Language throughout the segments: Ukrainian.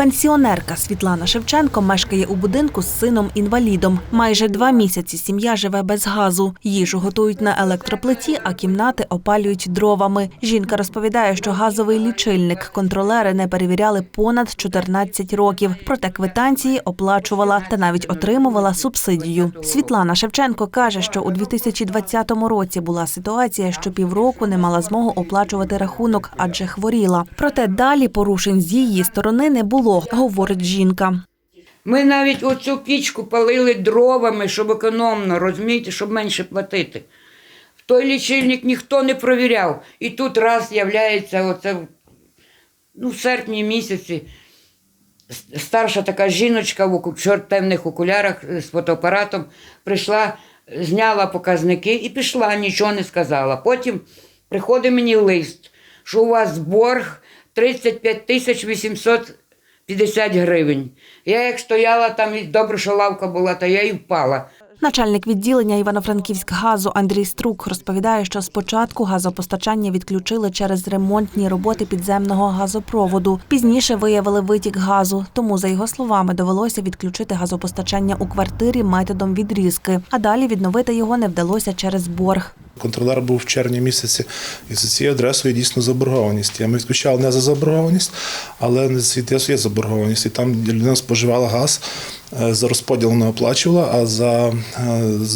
Пенсіонерка Світлана Шевченко мешкає у будинку з сином-інвалідом. Майже два місяці сім'я живе без газу. Їжу готують на електроплиті, а кімнати опалюють дровами. Жінка розповідає, що газовий лічильник контролери не перевіряли понад 14 років. Проте квитанції оплачувала та навіть отримувала субсидію. Світлана Шевченко каже, що у 2020 році була ситуація, що півроку не мала змогу оплачувати рахунок, адже хворіла. Проте далі порушень з її сторони не було, говорить жінка. Ми навіть оцю пічку палили дровами, щоб економно, розумієте, щоб менше платити. В той лічильник ніхто не провіряв. І тут раз з'являється оце, ну, в серпні місяці старша така жіночка в темних окулярах з фотоапаратом прийшла, зняла показники і пішла, нічого не сказала. Потім приходить мені лист, що у вас борг 35 тисяч 850 гривень. Я як стояла там, і добре, що лавка була, то я і впала. Начальник відділення Івано-Франківськгазу Андрій Струк розповідає, що спочатку газопостачання відключили через ремонтні роботи підземного газопроводу. Пізніше виявили витік газу, тому, за його словами, довелося відключити газопостачання у квартирі методом відрізки, а далі відновити його не вдалося через борг. Контролер був в червні місяці, і за цією адресою дійсно заборгованість. Я Ми відключали не за заборгованість, але за адресою є заборгованість. І там людина споживала газ, е, за розподіл не оплачувала, а за е,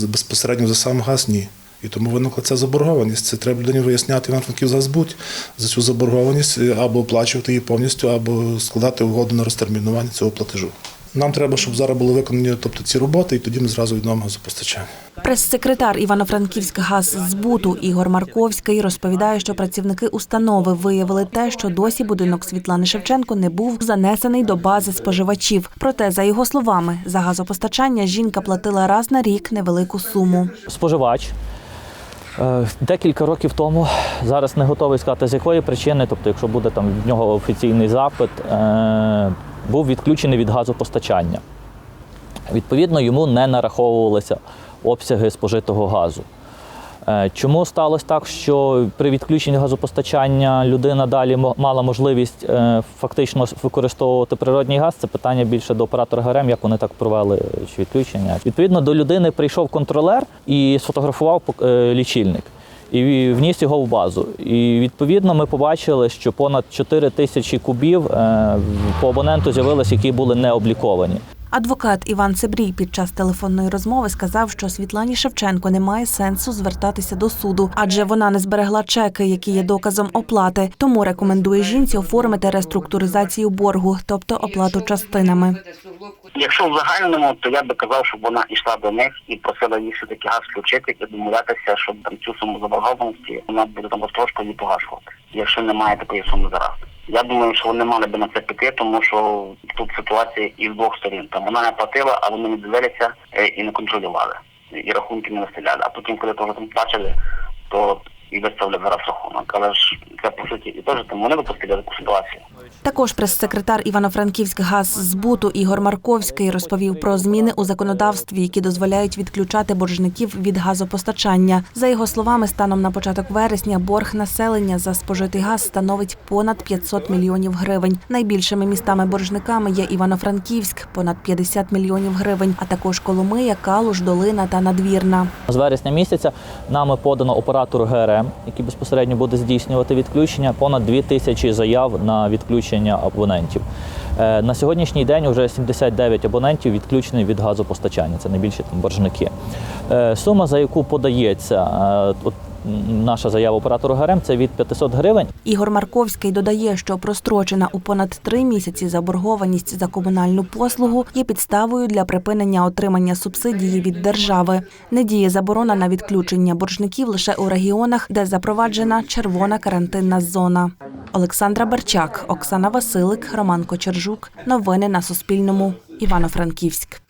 безпосередньо за сам газ ні. І тому виникла ця заборгованість. Це треба людині виясняти іван франків збуть за цю заборгованість е, або оплачувати її повністю, або складати угоду на розтермінування цього платежу. Нам треба, щоб зараз були виконані тобто, ці роботи, і тоді ми зразу відновимо газопостачання. Прес-секретар Івано-Франківськгаззбуту Ігор Марковський розповідає, що працівники установи виявили те, що досі будинок Світлани Шевченко не був занесений до бази споживачів. Проте, за його словами, за газопостачання жінка платила раз на рік невелику суму. споживач е, декілька років тому, зараз не готовий сказати, з якої причини, тобто, якщо буде там від нього офіційний запит, е, був відключений від газопостачання. Відповідно, йому не нараховувалися обсяги спожитого газу. Е, Чому сталося так, що при відключенні газопостачання людина далі мала можливість е, фактично використовувати природній газ? Це питання більше до оператора ГРМ, як вони так провели чи відключення. Відповідно, до людини прийшов контролер і сфотографував е, лічильник. І вніс його в базу. І відповідно ми побачили, що понад 4 тисячі кубів е, по абоненту з'явилось, які були не обліковані. Адвокат Іван Цебрій під час телефонної розмови сказав, що Світлані Шевченко немає сенсу звертатися до суду, адже вона не зберегла чеки, які є доказом оплати. Тому рекомендує жінці оформити реструктуризацію боргу, тобто оплату частинами. Якщо в загальному, то я би казав, щоб вона йшла до них і просила їх все таки газ включити і домовлятися, щоб там цю суму заборгованості вона буде там трошки її погашувати, якщо немає такої суми зараз. Я думаю, що вони мали би на це піти, тому що тут ситуація і з двох сторін. Там вона не платила, а вони не дивилися е, і не контролювали, і рахунки не виставляли. А потім, коли того там бачили, то і виставили зараз рахунок. Але ж це по суті і теж там вони допустили таку ситуацію. Також прес-секретар Івано-Франківськгаззбуту Ігор Марковський розповів про зміни у законодавстві, які дозволяють відключати боржників від газопостачання. За його словами, станом на початок вересня борг населення за спожитий газ становить понад 500 мільйонів гривень. Найбільшими містами-боржниками є Івано-Франківськ понад 50 мільйонів гривень, а також Коломия, Калуш, Долина та Надвірна. З вересня місяця нами подано оператору ГРМ, який безпосередньо буде здійснювати відключення, понад 2 тисячі заяв на відключення абонентів. Е, На сьогоднішній день вже 79 абонентів відключені від газопостачання. Це найбільші там боржники. Е, Сума, за яку подається е, от, наша заява оператору ГРМ, це від 500 гривень. Ігор Марковський додає, що прострочена у понад три місяці заборгованість за комунальну послугу є підставою для припинення отримання субсидії від держави. Не діє заборона на відключення боржників лише у регіонах, де запроваджена червона карантинна зона. Олександра Барчак, Оксана Василик, Роман Кочержук. Новини на Суспільному. Івано-Франківськ.